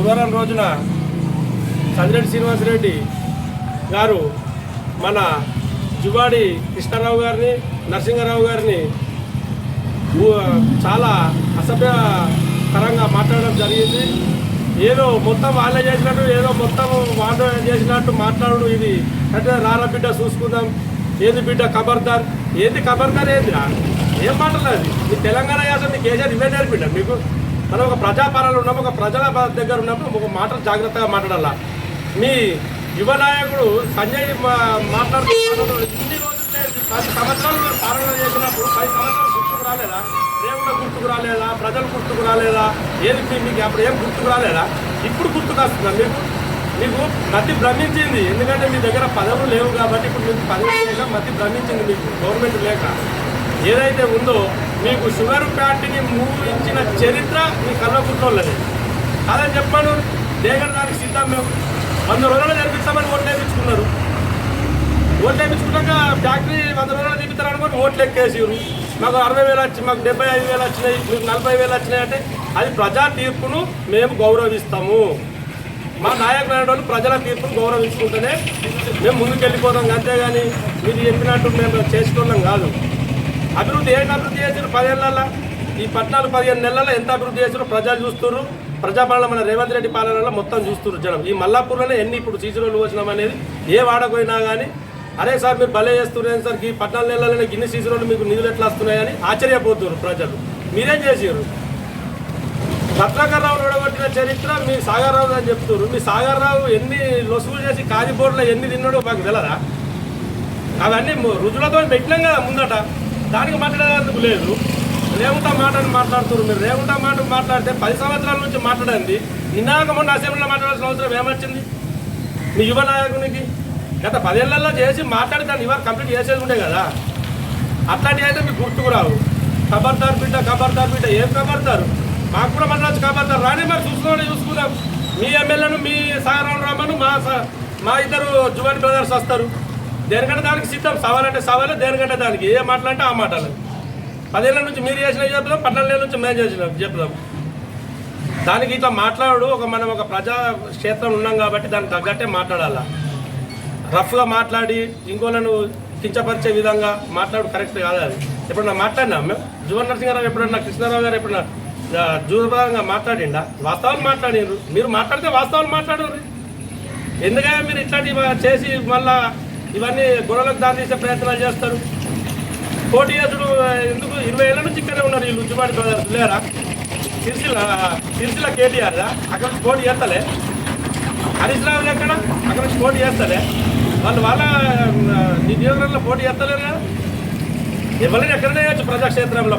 బుధవారం రోజున సందిరెడ్డి శ్రీనివాసరెడ్డి గారు మన జువాడి కృష్ణారావు గారిని నరసింహారావు గారిని చాలా అసభ్యకరంగా మాట్లాడడం జరిగింది. ఏదో మొత్తం వాళ్ళే చేసినట్టు ఏదో మొత్తం వాళ్ళు చేసినట్టు మాట్లాడు ఇది అంటే రారా బిడ్డ చూసుకుందాం ఏది బిడ్డ ఖబర్దార్ ఏంది ఖబర్దార్ ఏందిరా? ఏం మాట్లాడదు మీ తెలంగాణ యాస మీకు కేసీఆర్ ఇవే నేర్పిండ మీకు మనం ఒక ప్రజాపాలన ఉన్నప్పుడు ఒక ప్రజల దగ్గర ఉన్నప్పుడు ఒక మాటలు జాగ్రత్తగా మాట్లాడాలా. మీ యువ నాయకుడు సంజయ్ మా- మాట్లాడుతున్న ఇన్ని రోజులు పది సంవత్సరాలు పాలన చేసినప్పుడు పది సంవత్సరాలు గుర్తుకు రాలేదా? దేవుడు గుర్తుకు రాలేదా? ప్రజలు గుర్తుకు రాలేదా? ఏది మీకు అప్పుడు ఏం గుర్తుకు రాలేదా? ఇప్పుడు గుర్తుకు వస్తుందా మీకు? మీకు మతి భ్రమించింది. ఎందుకంటే మీ దగ్గర పదవులు లేవు కాబట్టి ఇప్పుడు మీకు పదవి లేక మతి భ్రమించింది మీకు గవర్నమెంట్ లేక. ఏదైతే ఉందో మీకు షుగర్ ఫ్యాక్టరీని మూవించిన చరిత్ర మీ కళ్ళ గుర్తోళ్ళది అదని చెప్పాను దేగడ దానికి సిద్ధం మేము. వంద రోజులు జరిపిస్తామని ఓట్లు వేయించుకున్నారు. ఓట్లు వేయించుకున్నాక ఫ్యాక్టరీ వంద రోజులు తీపిస్తారు అనుకోని ఓట్లు ఎక్కేసారు మాకు అరవై వేలు వచ్చి మాకు డెబ్బై ఐదు వేలు వచ్చినాయి మీకు నలభై వేలు వచ్చినాయి అంటే అది ప్రజా తీర్పును మేము గౌరవిస్తాము. మా నాయకులు అనేటువంటి ప్రజల తీర్పును గౌరవించుకుంటేనే మేము ముందుకు వెళ్ళిపోతాం అంతేగాని మీరు చెప్పినట్టు మేము చేసుకోవడం కాదు. అభివృద్ధి ఏం అభివృద్ధి చేసిన పదేళ్ళ ఈ పద్నాలుగు పదిహేను నెలల్లో ఎంత అభివృద్ధి చేసారో ప్రజలు చూస్తున్నారు ప్రజాపాలన మన రేవంత్ రెడ్డి పాలనలో మొత్తం చూస్తున్నారు జనం. ఈ మల్లాపూర్లోనే ఎన్ని ఇప్పుడు సీజన్లు వచ్చినాం అనేది ఏ వాడకపోయినా కానీ అరే సార్ మీరు భలే చేస్తున్నారు సార్? ఈ పద్నాలుగు నెలలనే గిన్ని సీజన్లో మీకు నిధులు ఎట్లా వస్తున్నాయని ఆశ్చర్యపోతున్నారు ప్రజలు. మీరేం చేసారు పత్రకర్రావు ఓడగొట్టిన చరిత్ర మీ సాగర్రావు అని చెప్తున్నారు మీ సాగర్రావు ఎన్ని లొసుగులు చేసి కాజీబోర్డులో ఎన్ని తిన్నాడో మాకు తెలదా? అవన్నీ రుజులతో పెట్టినాం కదా ముందట. దానికి మాట్లాడేందుకు లేదు. రేవుంటా మాటని మాట్లాడుతున్నారు. మీరు రేవుంటా మాట మాట్లాడితే పది సంవత్సరాల నుంచి మాట్లాడండి. నిన్నాక మొన్న అసెంబ్లీలో మాట్లాడాల్సిన అవసరం ఏమొచ్చింది? మీ యువ నాయకునికి? గత పదేళ్ళలో చేసి మాట్లాడి దాన్ని ఇవాళ కంప్లీట్ చేసేది ఉండే కదా. అట్లాంటివి అయితే మీకు గుర్తుకు రావు ఖబర్దార్ బిడ్డ ఖబర్దార్ బిడ్డ ఏం ఖబర్దారు మాకు కూడా మాట్లాడచ్చు ఖబర్దార్ రాని మరి చూసుకుని చూసుకుందాం. మీ ఎమ్మెల్యేను మీ సాగరావు రామను మా స- మా ఇద్దరు జువన్ బ్రదర్స్ వస్తారు. దేనికంటే దానికి సిద్ధం. సవాలంటే సవాలు దేనికంటే దానికి. ఏ మాటలంటే ఆ మాటలు. పదేళ్ళ నుంచి మీరు చేసిన చెప్దాం పద్నాలుగేళ్ళ నుంచి మేము చేసిన చెప్దాం. దానికి ఇట్లా మాట్లాడు ఒక మనం ఒక ప్రజా క్షేత్రం ఉన్నాం కాబట్టి దానికి తగ్గట్టే మాట్లాడాలా. రఫ్గా మాట్లాడి ఇంకోలను కించపరిచే విధంగా మాట్లాడు కరెక్ట్ కాదు అది. ఎప్పుడన్నా మాట్లాడినా? మేము జువన్ నరసింహారావు ఎప్పుడన్నా కృష్ణారావు గారు ఎప్పుడన్నా జూరపరంగా మాట్లాడిండా? వాస్తవాలు మాట్లాడినారు మీరు మాట్లాడితే వాస్తవాలు మాట్లాడరు. ఎందుకంటే మీరు ఇట్లాంటివి చేసి మళ్ళా ఇవన్నీ గొడవలకు దారి తీసే ప్రయత్నాలు చేస్తారు. కోటి చేసుడు ఎందుకు? ఇరవై ఏళ్ళ నుంచి ఇక్కడే ఉన్నారు వీళ్ళు ఉద్యమాడి లేరా? సిరిసిల్ల సిరిసిల్ల కేటీఆర్ అక్కడ నుంచి పోటీ చేస్తలే. హరీష్ రావు ఎక్కడ? అక్కడ నుంచి పోటీ చేస్తలే. వాళ్ళు వాళ్ళ ఆ, నీ నియోజకవర్గంలో పోటీ చేస్తలేరు కదా? ఎవరైనా ఎక్కడనే చేయొచ్చు ప్రజాక్షేత్రంలో